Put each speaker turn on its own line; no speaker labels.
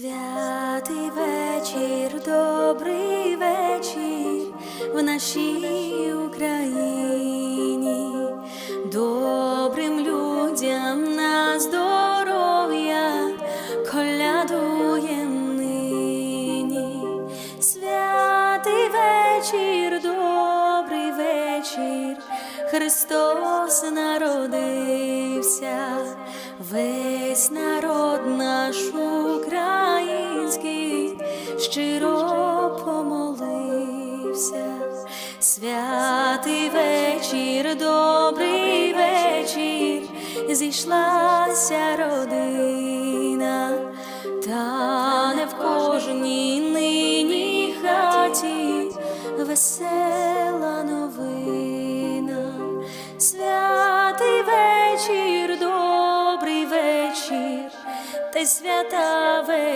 Святий вечір, добрий вечір в нашій Україні, добрим людям на здоров'я колядуєм нині. Святий вечір, добрий вечір, Христос народився, весь народ наш щиро помолився. Святий вечір, добрий вечір, зійшлася родина, та не в кожній нині хаті весела новина. Святий вечір, добрий вечір, та й свята вечір.